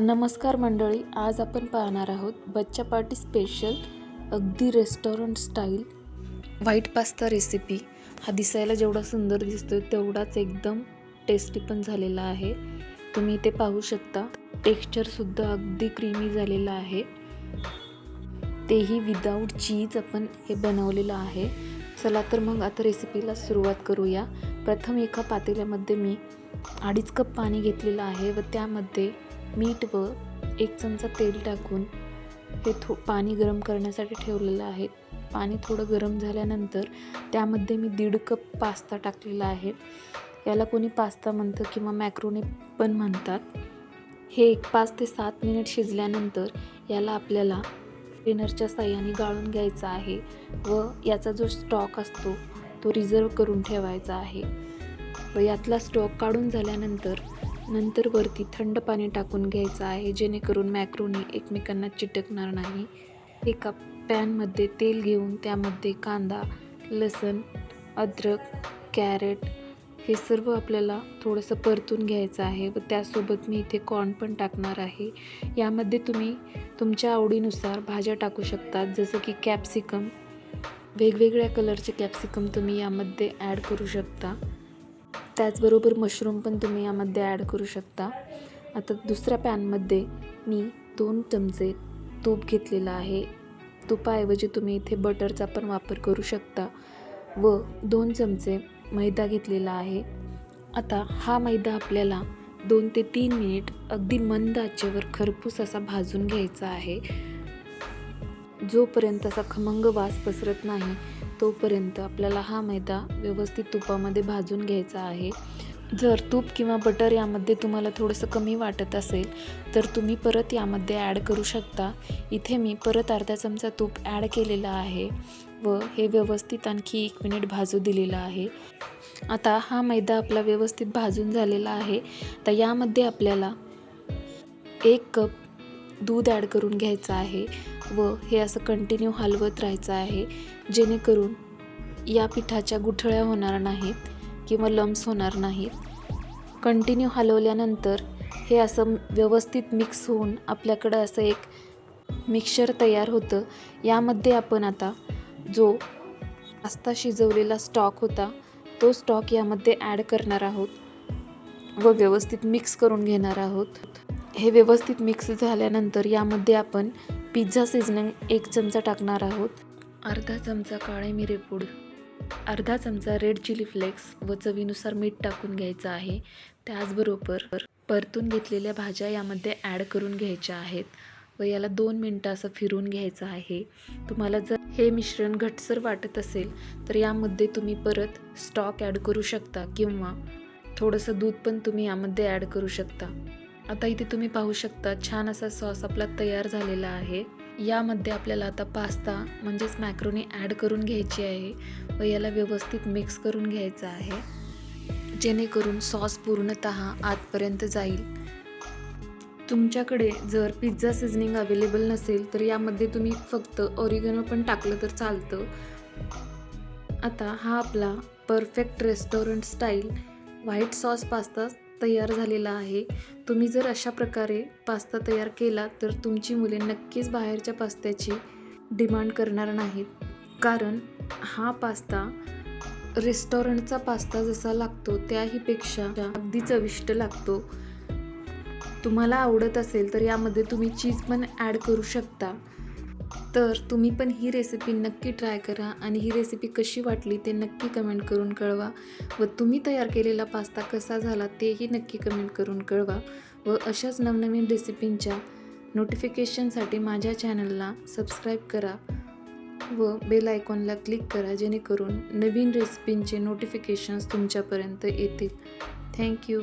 नमस्कार मंडळी आज आपण पाहणार आहोत बच्चा पार्टी स्पेशल अगदी restaurant style white pasta recipe हा दिसायला जेवढा सुंदर दिसतोय तेवढाच एकदम टेस्टी पण झालेला आहे. तुम्ही इथे पाहू शकता टेक्स्चरसुद्धा अगदी क्रीमी झालेलं आहे. तेही विदाऊट चीज आपण हे बनवलेलं आहे. चला तर मग आता रेसिपीला सुरुवात करूया. प्रथम एका पातेल्यामध्ये मी अडीच कप पाणी घेतलेलं आहे व त्यामध्ये मीठ व एक चमचा तेल टाकून हे थो पाणी गरम करण्यासाठी ठेवलेलं आहे. पाणी थोडं गरम झाल्यानंतर त्यामध्ये मी दीड कप पास्ता टाकलेला आहे. याला कोणी पास्ता म्हणतं किंवा मॅक्रोनी पण म्हणतात. हे एक पाच ते सात मिनिट शिजल्यानंतर याला आपल्याला स्पिनरच्या साह्याने गाळून घ्यायचा आहे व याचा जो स्टॉक असतो तो रिझर्व करून ठेवायचा आहे. व यातला स्टॉक काढून झाल्यानंतर नंतर वरती थंड पाणी टाकून घ्यायचं आहे जेणेकरून मॅक्रोनी एकमेकांना चिटकणार नाही. एका पॅनमध्ये तेल घेऊन त्यामध्ये कांदा लसण अद्रक कॅरेट हे सर्व आपल्याला थोडंसं परतून घ्यायचं आहे व त्यासोबत मी इथे कॉर्न पण टाकणार आहे. यामध्ये तुम्ही तुमच्या आवडीनुसार भाज्या टाकू शकता जसं की कॅप्सिकम. वेगवेगळ्या कलरचे कॅप्सिकम तुम्ही यामध्ये ॲड करू शकता. त्याचबरोबर मशरूम पण तुम्ही यामध्ये ॲड करू शकता. आता दुसऱ्या पॅनमध्ये मी दोन चमचे तूप घेतलेलं आहे. तुपाऐवजी तुम्ही इथे बटरचा पण वापर करू शकता व दोन चमचे मैदा घेतलेला आहे. आता हा मैदा आपल्याला दोन ते तीन मिनिट अगदी मंद आचेवर खरपूस असा भाजून घ्यायचा आहे. जोपर्यंत असा खमंग वास पसरत नाही तोपर्यंत आपल्याला हा मैदा व्यवस्थित तुपामध्ये भाजून घ्यायचा आहे. जर तूप किंवा बटर यामध्ये तुम्हाला थोडंसं कमी वाटत असेल तर तुम्ही परत यामध्ये ॲड करू शकता. इथे मी परत अर्धा चमचा तूप ॲड केलेला आहे व हे व्यवस्थित आणखी एक मिनिट भाजू दिलेलं आहे. आता हा मैदा आपला व्यवस्थित भाजून झालेला आहे. तर यामध्ये आपल्याला एक कप दूध ॲड करून घ्यायचं आहे व हे असं कंटिन्यू हलवत राहायचं आहे जेणेकरून या पिठाच्या गुठळ्या होणार नाहीत किंवा लम्स होणार नाहीत. कंटिन्यू हलवल्यानंतर हे असं व्यवस्थित मिक्स होऊन आपल्याकडं असं एक मिक्सर तयार होतं. यामध्ये आपण आता जो पास्ता शिजवलेला स्टॉक होता तो स्टॉक यामध्ये ॲड करणार आहोत व व्यवस्थित मिक्स करून घेणार आहोत. हे व्यवस्थित मिक्स झाल्यानंतर यामध्ये आपण पिझ्झा सीझनिंग एक चमचा टाकणार आहोत. अर्धा चमचा काळे मिरे पूड अर्धा चमचा रेड चिली फ्लेक्स व चवीनुसार मीठ टाकून घ्यायचं आहे. त्याचबरोबर परतून घेतलेल्या भाज्या यामध्ये ॲड करून घ्यायच्या आहेत व याला दोन मिनटं असं फिरून घ्यायचं आहे. तुम्हाला जर हे मिश्रण घटसर वाटत असेल तर यामध्ये तुम्ही परत स्टॉक ॲड करू शकता किंवा थोडंसं दूध पण तुम्ही यामध्ये ॲड करू शकता. आता इथे तुम्ही पाहू शकता छान असा सॉस आपला तयार झालेला आहे. यामध्ये आपल्याला आता पास्ता म्हणजेच मॅक्रोनी ॲड करून घ्यायची आहे व याला व्यवस्थित मिक्स करून घ्यायचं आहे. जेणेकरून सॉस पूर्णत आतपर्यंत जाईल. तुमच्याकडे जर पिझ्झा सिझनिंग अवेलेबल नसेल तर यामध्ये तुम्ही फक्त ऑरिगॅनो पण टाकलं तर चालतं. आता हा आपला perfect restaurant style white sauce pasta तयार झालेला आहे. तुम्ही जर अशा प्रकारे पास्ता तयार केला तर तुमची मुले नक्कीच बाहेरच्या पास्त्याची डिमांड करणार नाहीत. कारण हा पास्ता रेस्टॉरंटचा पास्ता जसा लागतो त्याहीपेक्षा अगदी चविष्ट लागतो. तुम्हाला आवडत असेल तर यामध्ये तुम्ही चीज पण ॲड करू शकता. तर तुम्ही पण ही रेसिपी नक्की ट्राय करा आणि ही रेसिपी कशी वाटली ते नक्की कमेंट करून कळवा व तुम्ही तयार केलेला पास्ता कसा झाला तेही नक्की कमेंट करून कळवा व अशाच नवनवीन रेसिपींच्या नोटिफिकेशनसाठी माझ्या चॅनलला सबस्क्राईब करा व बेल आयकॉनला क्लिक करा जेणेकरून नवीन रेसिपींचे नोटिफिकेशन्स तुमच्यापर्यंत येतील. थँक्यू